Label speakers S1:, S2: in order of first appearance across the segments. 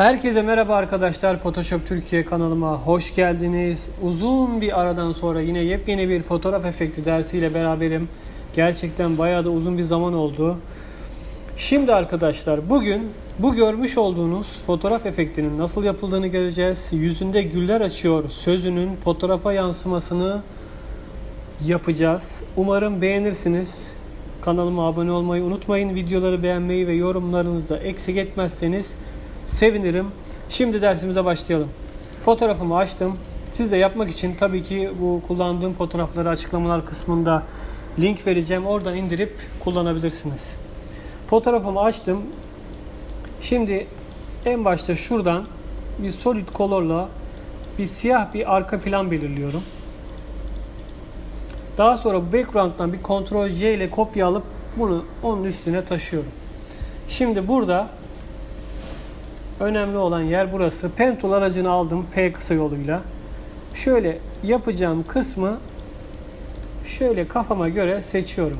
S1: Herkese merhaba arkadaşlar. Photoshop Türkiye kanalıma hoş geldiniz. Uzun bir aradan sonra yine yepyeni bir fotoğraf efekti dersiyle beraberim. Gerçekten bayağı da uzun bir zaman oldu. Şimdi arkadaşlar bugün bu görmüş olduğunuz fotoğraf efektinin nasıl yapıldığını göreceğiz. Yüzünde güller açıyor sözünün fotoğrafa yansımasını yapacağız. Umarım beğenirsiniz. Kanalıma abone olmayı unutmayın. Videoları beğenmeyi ve yorumlarınızı eksik etmezseniz sevinirim. Şimdi dersimize başlayalım. Fotoğrafımı açtım. Siz de yapmak için tabii ki bu kullandığım fotoğrafları açıklamalar kısmında link vereceğim. Oradan indirip kullanabilirsiniz. Fotoğrafımı açtım. Şimdi en başta şuradan bir solid color'la bir siyah bir arka plan belirliyorum. Daha sonra background'dan bir Ctrl C ile kopya alıp bunu onun üstüne taşıyorum. Şimdi burada önemli olan yer burası. Pen tool aracını aldım P kısa yoluyla. Şöyle yapacağım kısmı şöyle kafama göre seçiyorum.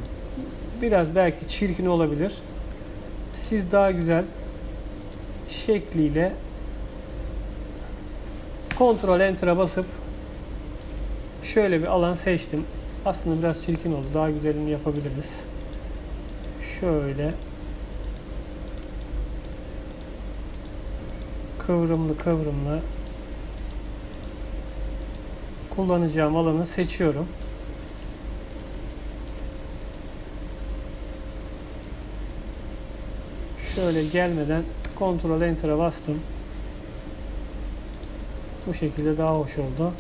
S1: Biraz belki çirkin olabilir. Siz daha güzel şekliyle Ctrl Enter'a basıp şöyle bir alan seçtim. Aslında biraz çirkin oldu. Daha güzelini yapabiliriz. Şöyle kıvrımlı kıvrımlı kullanacağım alanı seçiyorum. Şöyle gelmeden Ctrl Enter'a bastım. Bu şekilde daha hoş oldu.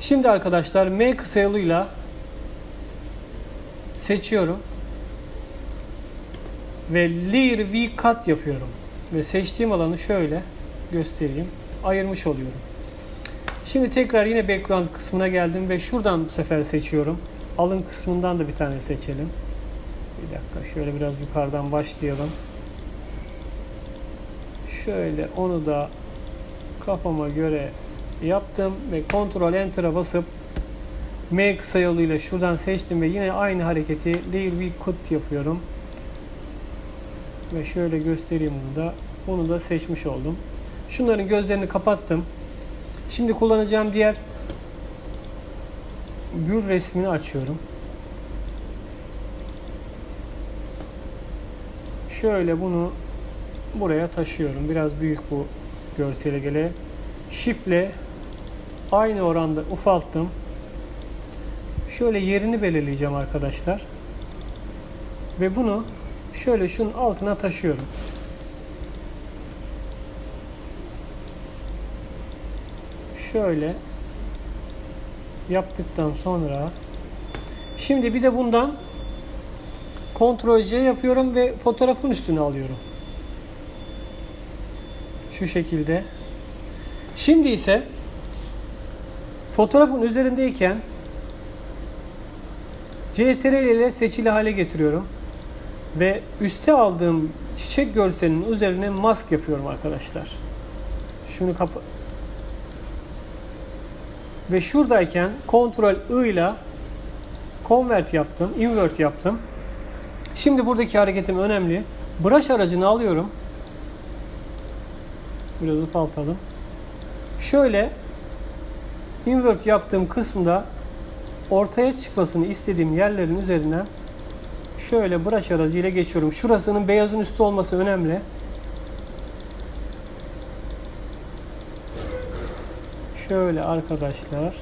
S1: Şimdi arkadaşlar M kısa yoluyla seçiyorum. Ve Layer V Cut yapıyorum. Ve seçtiğim alanı şöyle göstereyim. Ayırmış oluyorum. Şimdi tekrar yine background kısmına geldim ve şuradan bu sefer seçiyorum. Alın kısmından da bir tane seçelim. Bir dakika şöyle biraz yukarıdan başlayalım. Şöyle onu da kafama göre yaptım ve Ctrl Enter'a basıp M kısa yoluyla şuradan seçtim ve yine aynı hareketi Layer V Cut yapıyorum. Ve şöyle göstereyim bunu da. Bunu da seçmiş oldum. Şunların gözlerini kapattım. Şimdi kullanacağım diğer gül resmini açıyorum. Şöyle bunu buraya taşıyorum. Biraz büyük bu görsele göre. Shift'le aynı oranda ufalttım. Şöyle yerini belirleyeceğim arkadaşlar. Ve bunu şöyle şunun altına taşıyorum. Şöyle yaptıktan sonra şimdi bir de bundan Ctrl C yapıyorum ve fotoğrafın üstüne alıyorum. Şu şekilde. Şimdi ise fotoğrafın üzerindeyken CTRL ile seçili hale getiriyorum. Ve üste aldığım çiçek görselinin üzerine mask yapıyorum arkadaşlar. Şunu kapa ve şuradayken Ctrl I ile convert yaptım, invert yaptım. Şimdi buradaki hareketim önemli. Brush aracını alıyorum. Biraz ufaltalım. Şöyle invert yaptığım kısımda ortaya çıkmasını istediğim yerlerin üzerinden şöyle brush aracıyla geçiyorum. Şurasının beyazın üstü olması önemli. Şöyle arkadaşlar.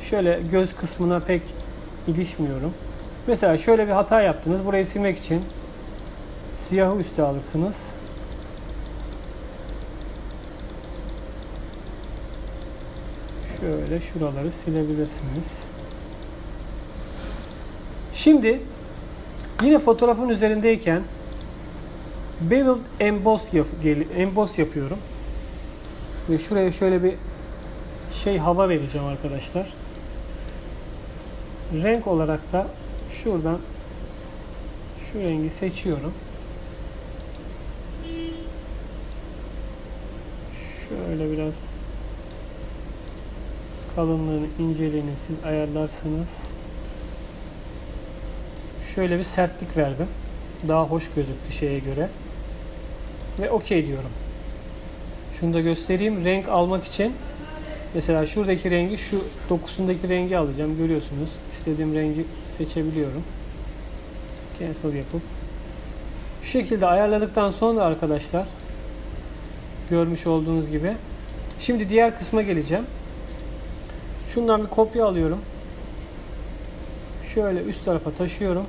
S1: Şöyle göz kısmına pek ilişmiyorum. Mesela şöyle bir hata yaptınız. Burayı silmek için siyahı üste alırsınız. Şöyle şuraları silebilirsiniz. Şimdi yine fotoğrafın üzerindeyken beveled emboss, yap emboss yapıyorum. Ve şuraya şöyle bir şey hava vereceğim arkadaşlar. Renk olarak da şuradan şu rengi seçiyorum. Şöyle biraz kalınlığını, inceliğini siz ayarlarsınız. Şöyle bir sertlik verdim. Daha hoş gözüktü şeye göre. Ve okey diyorum. Şunu da göstereyim. Renk almak için mesela şuradaki rengi şu dokusundaki rengi alacağım. Görüyorsunuz. İstediğim rengi seçebiliyorum. Cancel yapıp şu şekilde ayarladıktan sonra arkadaşlar görmüş olduğunuz gibi şimdi diğer kısma geleceğim. Şundan bir kopya alıyorum. Şöyle üst tarafa taşıyorum.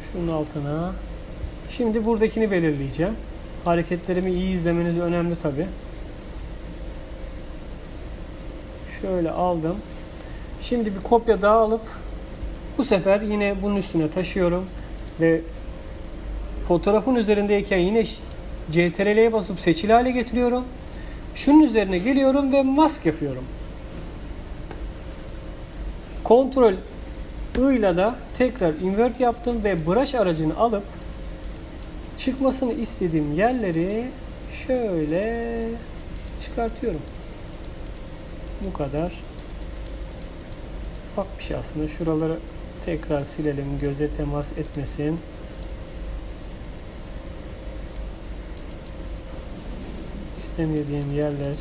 S1: Şunun altına. Şimdi buradakini belirleyeceğim. Hareketlerimi iyi izlemeniz önemli tabi. Şöyle aldım. Şimdi bir kopya daha alıp bu sefer yine bunun üstüne taşıyorum ve fotoğrafın üzerindeyken yine CTRL'ye basıp seçili hale getiriyorum. Şunun üzerine geliyorum ve mask yapıyorum. Ctrl I ile de tekrar invert yaptım ve brush aracını alıp çıkmasını istediğim yerleri şöyle çıkartıyorum. Bu kadar. Ufak bir şey aslında. Şuraları tekrar silelim. Göze temas etmesin. İstemediğim yerler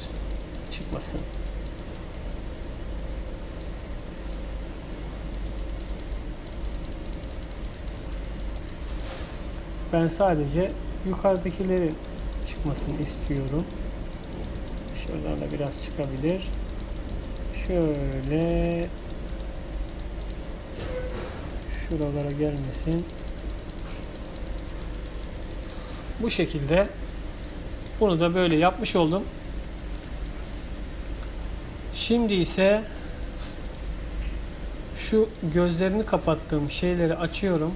S1: çıkmasın. Ben sadece yukarıdakilerin çıkmasını istiyorum. Şuradan da biraz çıkabilir. Şöyle şuralara gelmesin. Bu şekilde bunu da böyle yapmış oldum. Şimdi ise şu gözlerini kapattığım şeyleri açıyorum.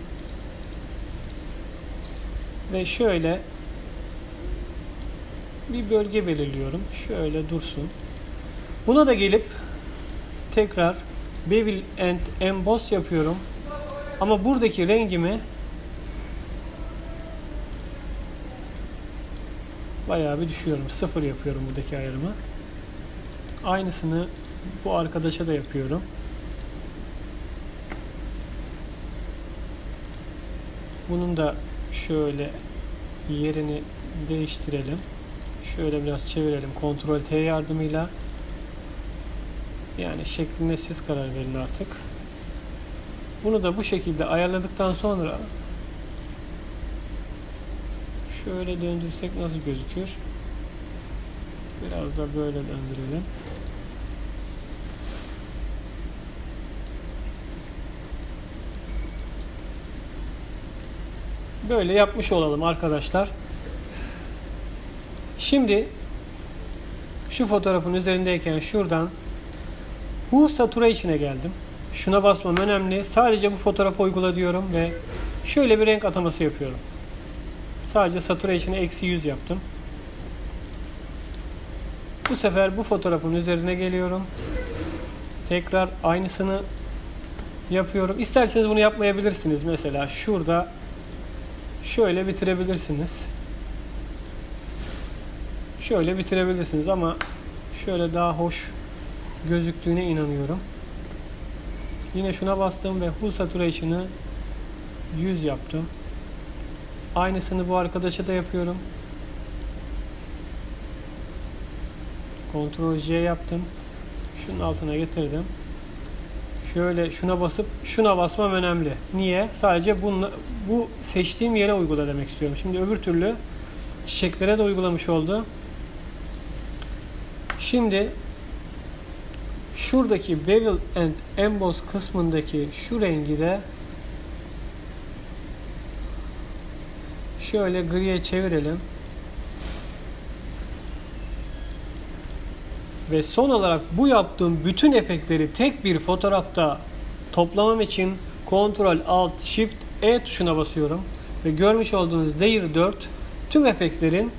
S1: Ve şöyle bir bölge belirliyorum. Şöyle dursun. Buna da gelip tekrar Bevel and Emboss yapıyorum. Ama buradaki rengimi bayağı bir düşüyorum. Sıfır yapıyorum buradaki ayarımı. Aynısını bu arkadaşa da yapıyorum. Bunun da şöyle yerini değiştirelim. Şöyle biraz çevirelim. Ctrl T yardımıyla. Yani şekline siz karar verin artık. Bunu da bu şekilde ayarladıktan sonra şöyle döndürsek nasıl gözükür? Biraz da böyle döndürelim. Böyle yapmış olalım arkadaşlar. Şimdi şu fotoğrafın üzerindeyken şuradan bu saturation'e geldim. Şuna basmam önemli. Sadece bu fotoğrafı uygula diyorum ve şöyle bir renk ataması yapıyorum. Sadece saturation'ı eksi 100 yaptım. Bu sefer bu fotoğrafın üzerine geliyorum. Tekrar aynısını yapıyorum. İsterseniz bunu yapmayabilirsiniz. Mesela şurada şöyle bitirebilirsiniz. Şöyle bitirebilirsiniz ama şöyle daha hoş gözüktüğüne inanıyorum. Yine şuna bastım ve Hull Saturation'ı 100 yaptım. Aynısını bu arkadaşa da yapıyorum. Ctrl J yaptım. Şunun altına getirdim. Şöyle şuna basıp şuna basmam önemli. Niye? Sadece bunla, bu seçtiğim yere uygula demek istiyorum. Şimdi öbür türlü çiçeklere de uygulamış oldu. Şimdi şuradaki Bevel and Emboss kısmındaki şu rengi de şöyle griye çevirelim. Ve son olarak bu yaptığım bütün efektleri tek bir fotoğrafta toplamam için Ctrl Alt Shift E tuşuna basıyorum. Ve görmüş olduğunuz Layer 4 tüm efektlerin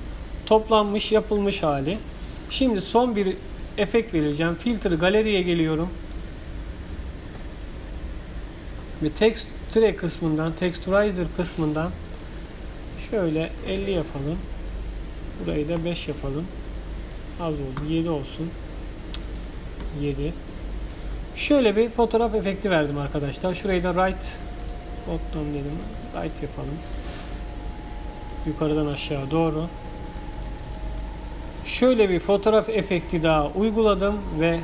S1: toplanmış yapılmış hali. Şimdi son bir efekt vereceğim. Filtre galeriye geliyorum. Ve texture kısmından, texturizer kısmından şöyle 50 yapalım. Burayı da 5 yapalım. Az oldu. 7 olsun. 7. Şöyle bir fotoğraf efekti verdim arkadaşlar. Şurayı da right bottom dedim. Right yapalım. Yukarıdan aşağı doğru. Şöyle bir fotoğraf efekti daha uyguladım ve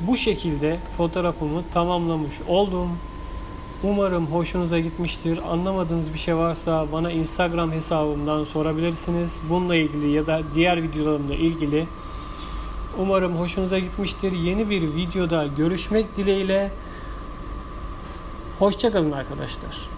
S1: bu şekilde fotoğrafımı tamamlamış oldum. Umarım hoşunuza gitmiştir. Anlamadığınız bir şey varsa bana Instagram hesabımdan sorabilirsiniz. Bununla ilgili ya da diğer videolarımla ilgili. Umarım hoşunuza gitmiştir. Yeni bir videoda görüşmek dileğiyle. Hoşçakalın arkadaşlar.